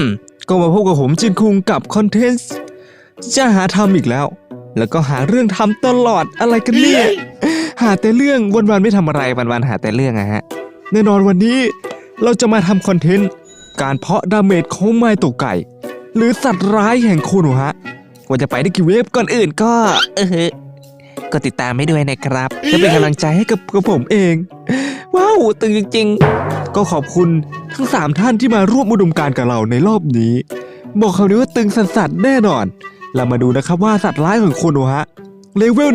ม ก็มาพบกับผมจินคุงกับคอนเทนต์จะหาทำอีกแล้ว แล้วก็หาเรื่องทำตลอดอะไรกันเนี่ย หาแต่เรื่องวันๆไม่ทำอะไรวันๆหาแต่เรื่องอะฮะ แน่นอนวันนี้เราจะมาทำคอนเทนต์การเพาะดาเมจของไม้ตกไก่ หรือสัตว์ร้ายแห่งโคโนฮะว่าจะไปได้กี่เวฟก่อนอื่นก็ เออก็ติดตามให้ด้วยนะครับจะเป็นกำลังใจให้กับกับผมเอง ว้าว ตึงจริง ๆ ก็ขอบคุณ ทั้ง3ท่านที่มาร่วมอุดมการณ์กับเราในรอบนี้ บอกคำนี้ว่าตึงสัสสัสๆแน่นอน เรามาดูนะครับว่าสัตว์ร้ายของโคโนฮะเลเวล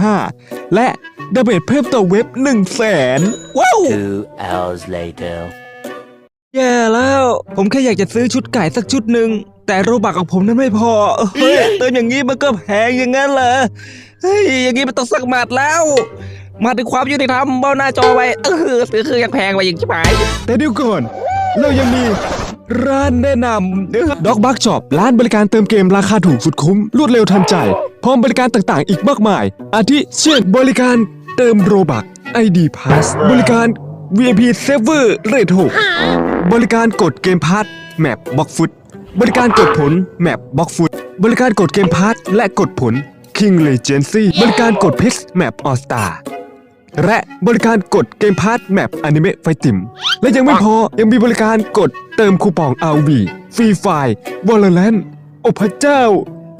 175 และดาเมจเพิ่มต่อเว็บ 1 0 0 0 0แสนว้าว Two hours later. แย่แล้ว ผมแค่อยากจะซื้อชุดไก่สักชุดหนึ่ง แต่โรบักของผมนั้นไม่พอ เฮ้ยเติมอย่างนี้มันก็แพงอย่างนั้นเหรอ เฮ้ย อย่างนี้มันต้องสักหมัดแล้ว มาถึงความยุติธรรมเบ้าหน้าจอไว้เออซื้อคือยังแพงไปอย่างชิบหาย แต่เดี๋ยวก่อนเรายังมีร้านแนะนำด็อกบักช็อปร้านบริการเติมเกมราคาถูกสุดคุ้ม รวดเร็วทันใจ พร้อมบริการต่างๆ อีกมากมาย อาทิเช่นบริการเติมโรบัก ID Pass บริการ VIP Server Rate 6บริการกดเกมพาร์ทแมปบล็อกฟุตบริการกดผลแมปบล็อกฟุตบริการกดเกมพาร์ทและกดผล King Legacy บริการกดพชรแมปออสตา และบริการกดเกมพาร์ทแมปอนิเมะไฟติม และยังไม่พอยังมีบริการกดเติมคูปอง RV ฟรีไฟล์วอลเลนโอ้พระเจ้า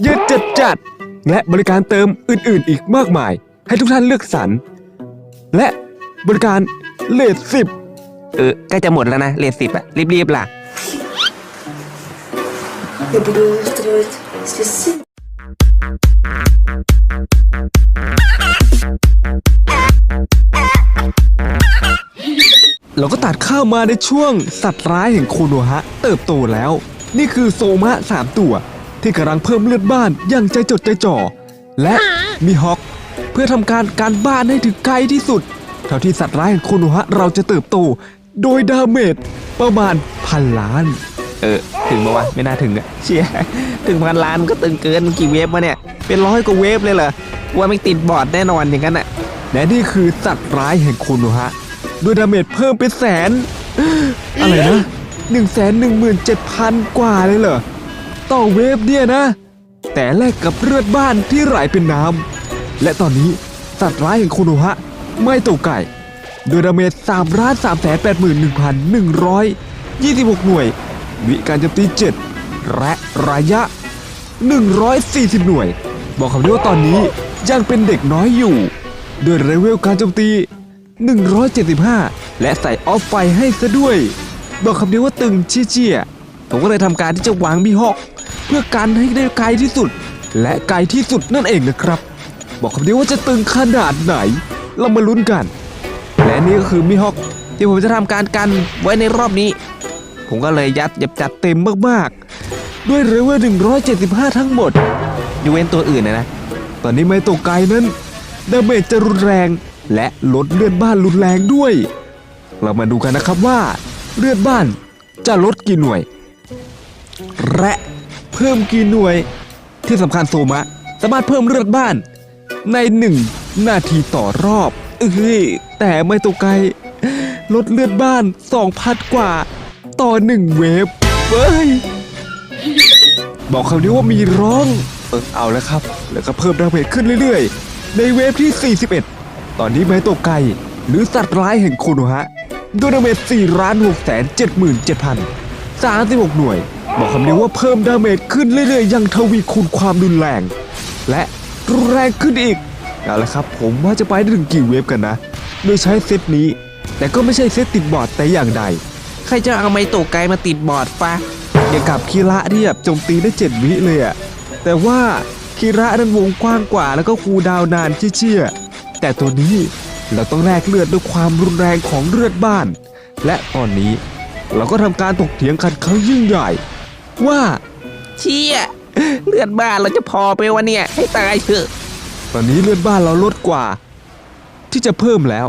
เยอะจัดจัดๆและบริการเติมอื่นๆอีกมากมาย ให้ทุกท่านเลือกสรร และบริการเลทสิบ เออใกล้จะหมดแล้วนะเลทสิบอะรีบๆล่ะ Я буду устраивать спецы. เราก็ตัดเข้ามาในช่วงสัตว์ร้ายแห่งโคโนฮะ เติบโตแล้ว นี่คือโซมะสามตัว ที่กำลังเพิ่มเลือดบ้านอย่างใจจดใจจ่อ และมีฮอก เพื่อทำการการบ้านให้ถึงไกลที่สุด เท่าที่สัตว์ร้ายแห่งโคโนฮะเราจะเติบโต โดยดาเมจประมาณพันล้าน เออ ถึงมาวะไม่น่าถึงอะเชียถึงพันล้านก็ตึงเกินกี่เวฟวะเนี่ย เป็นร้อยกว่าเวฟเลยเหรอว่าไม่ติดบอร์ดแน่นอนอย่างนั้นอะและนี่คือสัตว์ร้ายแห่งโคโนฮะ ด้วยดาเมจเพิ่มเป็นแสน อะไรนะ1นึ่งแสนหนึ่งหมื่นเจ็ดพันกว่าเลยเหรอ ต่อเวฟเนี่ยนะ แต่แลกกับเลือดบ้านที่ไหลเป็นน้ำ และตอนนี้สัตว์ร้ายแห่งโคโนฮะ ไม่ตกไก่ โดยดาเมจ3ล้าน3แสน8 1 1 26 หน่วย วิการโจมตี 7 และระยะ 140 หน่วย บอกคำนี้ว่าตอนนี้ยังเป็นเด็กน้อยอยู่ ด้วยเลเวลการโจมตี 175 และใส่ออฟไฟให้ซะด้วย บอกคำเดียวว่าตึงเชี่ยๆผมก็เลยทำการที่จะวางมีฮอกเพื่อกันให้ได้ไกลที่สุด และไกลที่สุดนั่นเองนะครับ บอกคำเดียวว่าจะตึงขนาดไหน เรามาลุ้นกัน และนี่ก็คือมีฮอกที่ผมจะทำการกันไว้ในรอบนี้ ผมก็เลยยัดยับจัดเต็มมากๆ ด้วยเลเวล175 ทั้งหมดยกเว้นตัวอื่นนะนะ ตอนนี้ไม่ตกไกลนั้นดาเมจจะรุนแรง และลดเลือดบ้านรุนแรงด้วย เรามาดูกันนะครับว่า เลือดบ้านจะลดกี่หน่วย และเพิ่มกี่หน่วย ที่สำคัญโซมะสามารถเพิ่มเลือดบ้าน ในหนึ่งนาทีต่อรอบเอ้ยแต่ไม่ตกไกลลดเลือดบ้าน2,000กว่า ต่อหนึ่งเวฟเฮ้ยบอกคำนี้ว่ามีร้อง เออเอาแล้วครับ แล้วก็เพิ่มดาเมจขึ้นเรื่อยๆ ในเวฟที่ 41 ตอนนี้ไม้ตกไก่หรือสัตว์ร้ายแห่งโคโนฮะด้วยดาเมจ4ล้าน6แสน77,000 36 หน่วย บอกคำนี้ว่าเพิ่มดาเมจขึ้นเรื่อยๆ ยังทวีคูณความรุนแรง และรุนแรงขึ้นอีกเอาละครับ ผมว่าจะไปได้ถึงกี่เวฟกันนะ โดยใช้เซตนี้ แต่ก็ไม่ใช่เซตติดบอร์ดแต่อย่างใด ใครจะเอาไม้ตกไกลมาติดบอร์ดปะอย่างกับคีระที่แบโจมตีได้ 7 วิเลยอะแต่ว่าคีระนั้นวงกว้างกว่าแล้วก็คูดาวน์นานเชี่ยๆ แต่ตัวนี้ เราต้องแลกเลือดด้วยความรุนแรงของเลือดบ้าน และตอนนี้เราก็ทำการถกเถียงกันครั้งยิ่งใหญ่ ว่า เชี่ยเลือดบ้านเราจะพอไปวะเนี่ย ให้ตายเถอะ ตอนนี้เลือดบ้านเราลดกว่า ที่จะเพิ่มแล้ว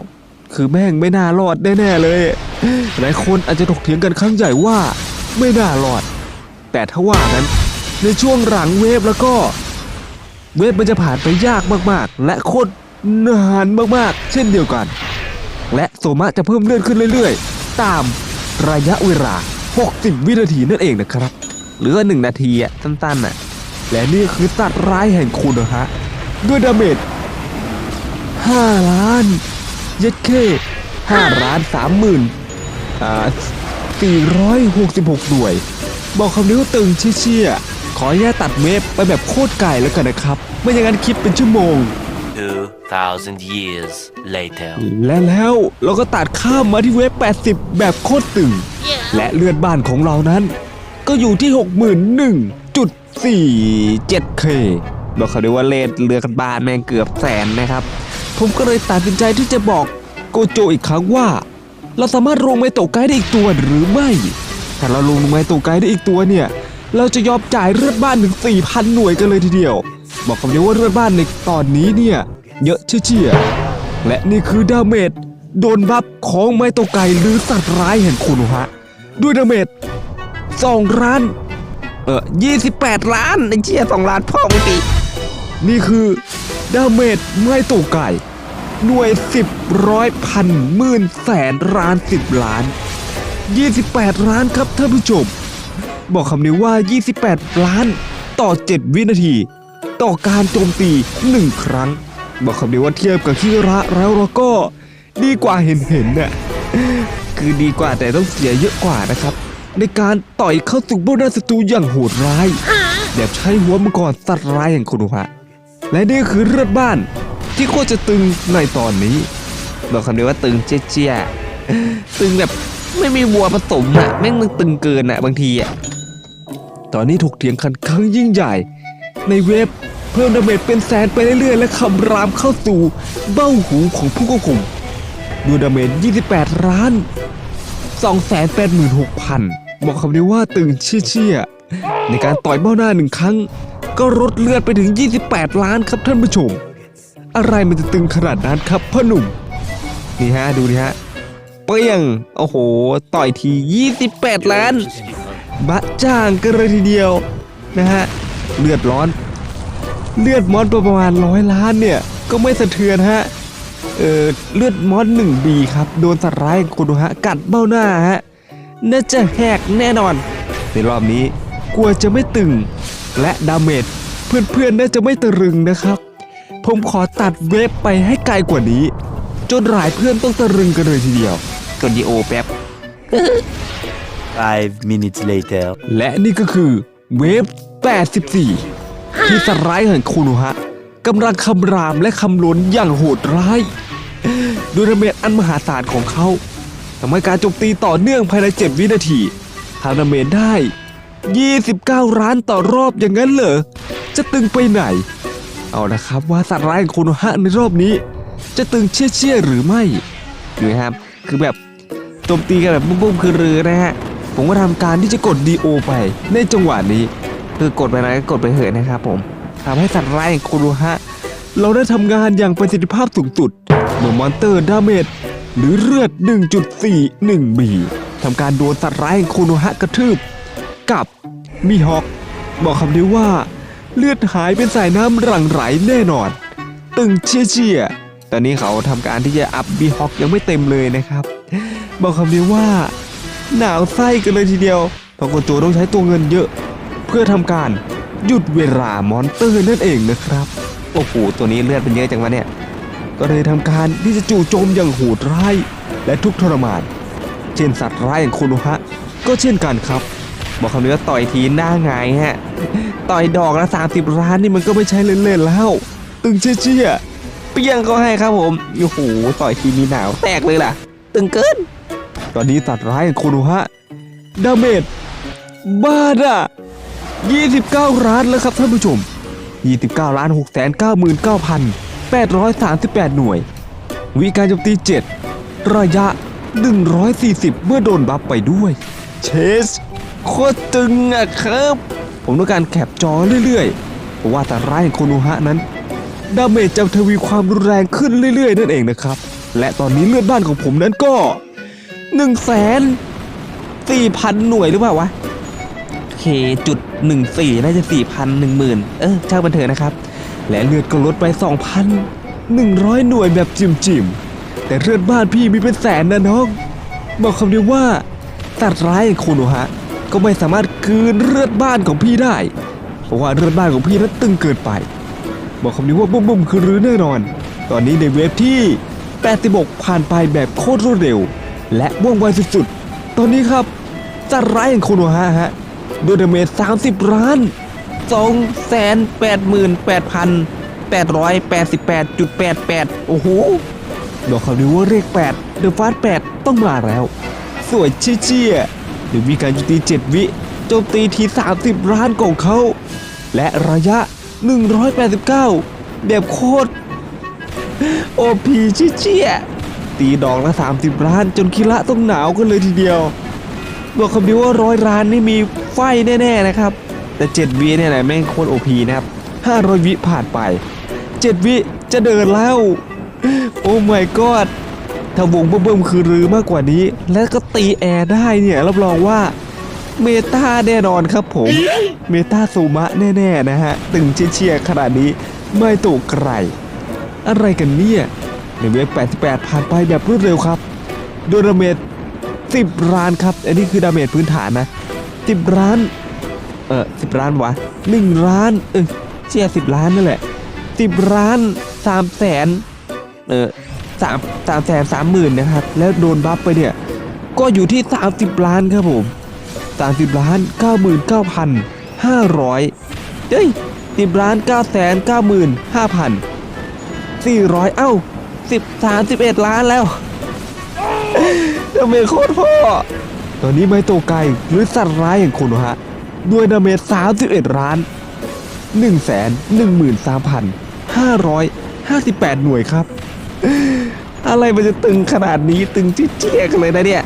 คือแม่งไม่น่ารอดแน่ๆเลย หลายคนอาจจะถกเถียงกันครั้งใหญ่ว่า ไม่น่ารอด แต่ถ้าว่านั้นในช่วงหลังเวฟแล้วก็ เวฟมันจะผ่านไปยากมากๆ และโคตร นานมากๆ เช่นเดียวกัน และโซมะจะเพิ่มเลือดขึ้นเรื่อยๆ ตามระยะเวลา 60 วินาทีนั่นเองนะครับ เหลือหนึ่งนาทีอะสั้นๆอะและนี่คือสัตว์ร้ายแห่งคุณนะฮะ ด้วยดาเมจ5ล้านเย็ดเค5ล้าน3หมื่นอ่า466 หน่วย บอกคำนี้ว่าตึงเชี่ยๆขอแย่ตัดเวฟไปแบบโคตรไก่แล้วกันนะครับ ไม่อย่างนั้นคิดเป็นชั่วโมง 2,000 years later. และแล้วเราก็ตัดข้ามมาที่เวฟ80 แบบโคตรตึง และเลือดบ้านของเรานั้น ก็อยู่ที่ 61.47k บอกเขาด้วยว่าเลดเรือกันบานแม่งเกือบแสนนะครับ ผมก็เลยตัดสินใจที่จะบอกโกโจอีกครั้งว่า เราสามารถลงไมโตะไกด์ได้อีกตัวหรือไม่ ถ้าเราลงไมโตะไกด์ได้อีกตัวเนี่ย เราจะยอมจ่ายเลือดบ้านถึง4,000 หน่วยกันเลยทีเดียว บอกคำเดียวว่าเลือดบ้านในตอนนี้เนี่ยเยอะเชี่ยและนี่คือดาเมจโดนบัฟของไมโตะไกหรือสัตว์ร้ายแห่งคุโนฮะด้วยดาเมจ2ล้าน เออ28ล้านไอ้เชี่ยสองล้านพ่อมึงตีนี่คือดาเมจไม่ตกไก่หน่วยสิบร้อยพันหมื่นแสนล้านสิบล้าน28ล้านครับท่านผู้ชม บอกคำนี้ว่า 28 ล้านต่อ 7 วินาที ต่อการโจมตี1ครั้ง บอกคำนี้ว่าเทียบกับคิระแล้วเราก็ดีกว่าเห็นเห็นๆน่ะคือดีกว่าแต่ต้องเสียเยอะกว่านะครับ ในการต่อยเข้าสู่เบ้าหน้าศัตรูอย่างโหดร้ายแบบใช้หัวมังกรสัตว์ร้ายอย่างคุนุฮะและนี่คือเลือดบ้านที่โคตรจะตึงในตอนนี้บอกคำเดียวว่าตึงเจี๊ยตึงแบบไม่มีวัวผสมอะแม่งมึงตึงเกินอะบางทีอะตอนนี้ถกเถียงกันครั้งยิ่งใหญ่ ในเว็บ เพิ่มดาเมจเป็นแสนไปเรื่อยๆ และคำรามเข้าสู่เบ้าหูของผู้ควบคุมด้วยดาเมจ 28 ล้าน 286,000 บอกคำนี้ว่าตึงเชี่ยๆ ในการต่อยเบ้าหน้าหนึ่งครั้ง ก็ลดเลือดไปถึง 28 ล้านครับท่านผู้ชม อะไรมันจะตึงขนาดนั้นครับพ่อหนุ่ม นี่ฮะ ดูดิฮะ เปี้ยง โอ้โห ต่อยที 28 ล้าน บะจ้างกันเลยทีเดียวนะฮะ เลือดร้อน เลือดมอสประมาณร้อยล้านเนี่ย ก็ไม่สะเทือนฮะ เออเลือดมอสหนึ่งบีครับ โดนสัตว์ร้ายของคุณดูฮะกัดเบ้าหน้าฮะ น่าจะแหกแน่นอน ในรอบนี้กลัวจะไม่ตึง และดาเมจเพื่อนๆน่าจะไม่ตะรึงนะครับ ผมขอตัดเวฟไปให้ไกลกว่านี้ จนหลายเพื่อนต้องตะรึงกันเลยทีเดียวกดดีโอแป๊บ5 minutes later. และนี่ก็คือเวฟ84 ที่สไลด์แห่งคูโนฮะกำลังคำรามและคำล้นอย่างโหดร้ายด้วยดาเมจอันมหาศาลของเขาทำให้การโจมตีต่อเนื่องภายใน7วินาทีทำดาเมจได้ 29ล้านต่อรอบอย่างนั้นเหรอ จะตึงไปไหน เอาละครับว่าสัตว์ร้ายของคโนฮะในรอบนี้ จะตึงเชี่ยเชี่ยหรือไม่นะครับ คือแบบโจมตีกันแบบบุ้มๆคือรือนะฮะผมก็ทำการที่จะกด DO ไปในจังหวะนี้ คือกดไปไหนก็กดไปเถอะนะครับผมทำให้สัตว์ร้ายอย่างโคโนฮะ เราได้ทำงานอย่างประสิทธิภาพสูงสุดเมื่อมอนเตอร์ดาเมจหรือเลือด 1.41 บีทำการโดนสัตว์ร้ายอย่างโคโนฮะกระทืบ กับมีฮอก บอกคำนี้ว่า เลือดหายเป็นสายน้ำหลั่งไหลแน่นอน ตึงเชี่ยเชี่ยๆตอนนี้เขาทำการที่จะอัพบีฮอกยังไม่เต็มเลยนะครับ บอกคำนี้ว่า หนาวไส้กันเลยทีเดียวเพราะโกโจต้องใช้ตัวเงินเยอะ เพื่อทำการหยุดเวลามอนเตอร์นั่นเองนะครับ โอ้โห ตัวนี้เลือดเป็นเยอะจังวะเนี่ย ก็เลยทำการที่จะจู่โจมอย่างโหดร้ายและทุกทรมาน เช่นสัตว์ร้ายอย่างโคโนฮะ ก็เช่นกันครับ บอกคำนี้ว่าต่อยทีหน้าหงายฮะ ต่อยดอกละ30ล้านนี่มันก็ไม่ใช่เล่นๆแล้ว ตึงเชี่ยเปี้ยงเขาให้ครับผม โอ้โห ต่อยทีมีหนาวแตกเลยล่ะ ตึงเกิน ตอนนี้สัตว์ร้ายอย่างโคโนฮะ ดาเมจบ้าด่ะ 29ล้านแล้วครับท่านผู้ชม 29 ล้าน6 9 9 838 หน่วย วิการโจมตี 7 ระยะ 140 เมื่อโดนบัฟไปด้วย เชสโคตรตึงอะครับ ผมต้องการแคปจอเรื่อยๆ เพราะว่าแต่ร้ายของโคโนฮะนั้น ดาเมจจะทวีความรุนแรงขึ้นเรื่อยๆ นั่นเองนะครับ และตอนนี้เลือดบ้านของผมนั้นก็1นึ่งแสนสี่พันหน่วยหรือเปล่าวะ เคจุดหนึ่งสี่น่าจะสี่พันหนึ่งหมื่นเออช่างบันเถอะนะครับ และเลือดก็ลดไป 2,100 หน่วยแบบจิมจิมๆแต่เลือดบ้านพี่มีเป็นแสนนะน้อง บอกคำเดียวว่าสัตว์ร้ายอย่างโคโนฮะ ก็ไม่สามารถคืนเลือดบ้านของพี่ได้ เพราะว่าเลือดบ้านของพี่นั้นตึงเกินไป บอกคำนี้ว่าบุ้มบุ้มคือรื้อแน่นอน ตอนนี้ในเวฟที่86ผ่านไปแบบโคตรรวดเร็ว และว่องไวสุดๆ ตอนนี้ครับสัตว์ร้ายอย่างโคโนฮะฮะ โดยดาเมจ30ล้าน2 8 8 8 8 8 8 โอ้โหบอกคำนี้ว่าเลข8 The Fast 8ต้องมาแล้ว สวยเชี่ยๆหรือมีการโจมตี7 วิโจมตีที 30ล้านของเขา และระยะ 189 แบบโคตรโอพีเชี่ยๆตีดอกละ 30ล้านจนคิระต้องหนาวกันเลยทีเดียวบอกคำนี้ว่าร้อยล้านนี่มี ไฟแน่ๆนะครับ แต่7วิเนี่ยแหละแม่งโคตรโอพีนะครับ500วิผ่านไป 7 วิจะเดินแล้ว โอ้ my god ถ้าวงเบิ่มๆคือรือมากกว่านี้ และก็ตีแอร์ได้เนี่ยรับรองว่าเมตาแน่นอนครับผม เมตาซูมะแน่ๆนะฮะ ตึงเชียร์ขนาดนี้ไม่ตกไกลอะไรกันเนี่ยในเวฟ88 ผ่านไปแบบรวดเร็วครับ โดยดาเมจ10ล้านครับ อันนี้คือดาเมจพื้นฐานนะ สิบล้าน เออสิบล้านวะหนึ่งล้าน เออเชียสิบล้านนั่นแหละสิบล้านสามแสนเออสามสามแสนสามหมื่นนะครับ แล้วโดนบัฟไปเนี่ย ก็อยู่ที่สามสิบล้านครับผมสามสิบล้านเก้าหมื่นเก้าพันห้าร้อยเฮ้ยสิบล้านเก้าแสนเก้าหมื่นห้าพันสี่ร้อยเอ้าสิบสามสิบเอ็ดล้านแล้วจะเป็นโคตรพ่อ ตอนนี้ไมโตไกหรือสัตว์ร้ายอย่างคโนฮะด้วยดาเมจ31ล้าน1 1 3 558 หน่วยครับ อะไรมันจะตึงขนาดนี้ตึงเชี่ยกันเลยนะเนี่ย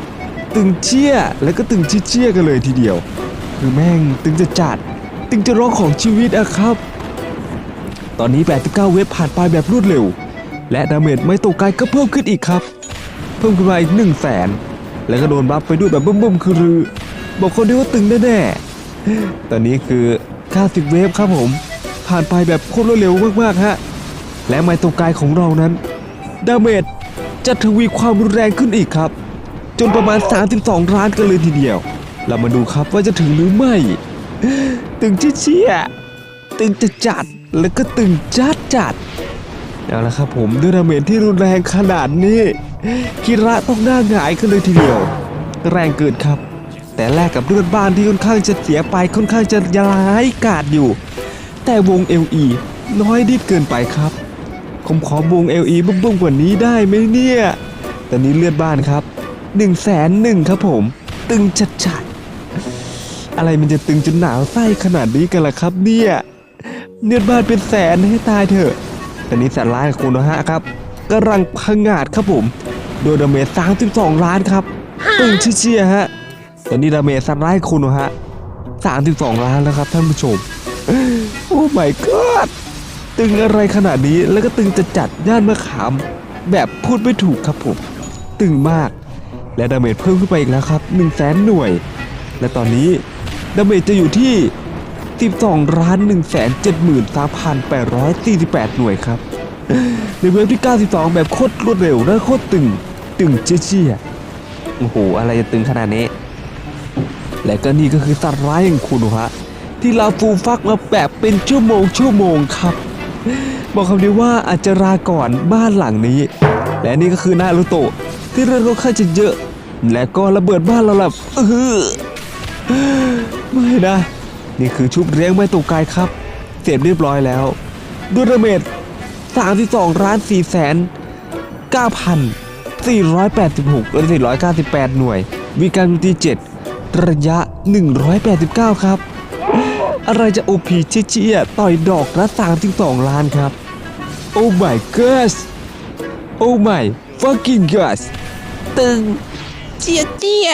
ตึงเชี่ยแล้วก็ตึงเชี่ยกันเลยทีเดียว คือแม่งตึงจะจัด ตึงจะร้องของชีวิตอะครับ ตอนนี้ 89 เว็บผ่านไปแบบรวดเร็ว และดาเมจไม่ตกไกลก็เพิ่มขึ้นอีกครับ เพิ่มขึ้นมาอีก1 0 0 0 0แสน แล้วก็โดนบัฟไปด้วยแบบบึ้มๆคือรือบอกคนที่ว่าตึงแน่ๆตอนนี้คือ 90 เวฟครับผม ผ่านไปแบบโคตรเร็วมากๆฮะ และไมโตกายของเรานั้น ดาเมจจะทวีความรุนแรงขึ้นอีกครับ จนประมาณ 32 ล้านกันเลยทีเดียว เรามาดูครับว่าจะถึงหรือไม่ ตึงเชี่ยตึงจะจัดแล้วก็ตึงจัดจัด เอาละครับผมด้วยดาเมจที่รุนแรงขนาดนี้คิระต้องหน้าหงายกันเลยทีเดียว แรงเกินครับ แต่แลกกับเลือดบ้านที่ค่อนข้างจะเสียไปค่อนข้างจะร้ายกาดอยู่ แต่วง LE น้อยนิดเกินไปครับผมขอวง LE บึ้มๆกว่านี้ได้ไหมเนี่ยตอนนี้เลือดบ้านครับ1นึ่งแสนหนึ่งครับผม ตึงจัดๆอะไรมันจะตึงจนหนาวไส้ขนาดนี้กันล่ะครับเนี่ยเลือดบ้านเป็นแสนให้ตายเถอะ ตอนนี้สัตว์ร้ายของคุณนะฮะครับกำลังพังงาดครับผมโดยดาเมจ32ล้านครับตึงเชี่ยๆฮะตอนนี้ดาเมจสัตว์ร้ายของคุณนะฮะ32ล้านแล้วครับท่านผู้ชม โอ้ my god ตึงอะไรขนาดนี้แล้วก็ตึงจะจัดย่านมะขาม แบบพูดไม่ถูกครับผม ตึงมาก และดาเมจเพิ่มขึ้นไปอีกแล้วครับ1 0 0 0 0แสนหน่วย และตอนนี้ดาเมจจะอยู่ที่ 12ล้าน1 7 3 8 4 8 หน่วยครับ ในเวฟที่ 92 แบบโคตรรวดเร็วและโคตรตึง ตึงเชี่ยๆ โอ้โห อะไรจะตึงขนาดนี้ และก็นี่ก็คือสัตว์ร้ายอย่างคุณฮะที่เราฟูฟักมาแบบเป็นชั่วโมงชั่วโมงครับ บอกคำนี้ว่าอาจจะลาก่อนบ้านหลังนี้ และนี่ก็คือนารูโตะที่เลือดค่าจะเยอะ และก็ระเบิดบ้านเราแบบเออไม่นะ นี่คือชุบเลี้ยงไม่ตกกายครับ เสร็จเรียบร้อยแล้วด้วยดาเมจ32ล้าน4แสน9,486หรือ498 หน่วยวิการตี 7 ระยะ 189 ครับ อะไรจะโอพีเชี่ยต่อยดอกละ32 ล้านครับ โอ้ my gosh โอ้ my fucking gosh ตึงเจี๊ยเจี๊ย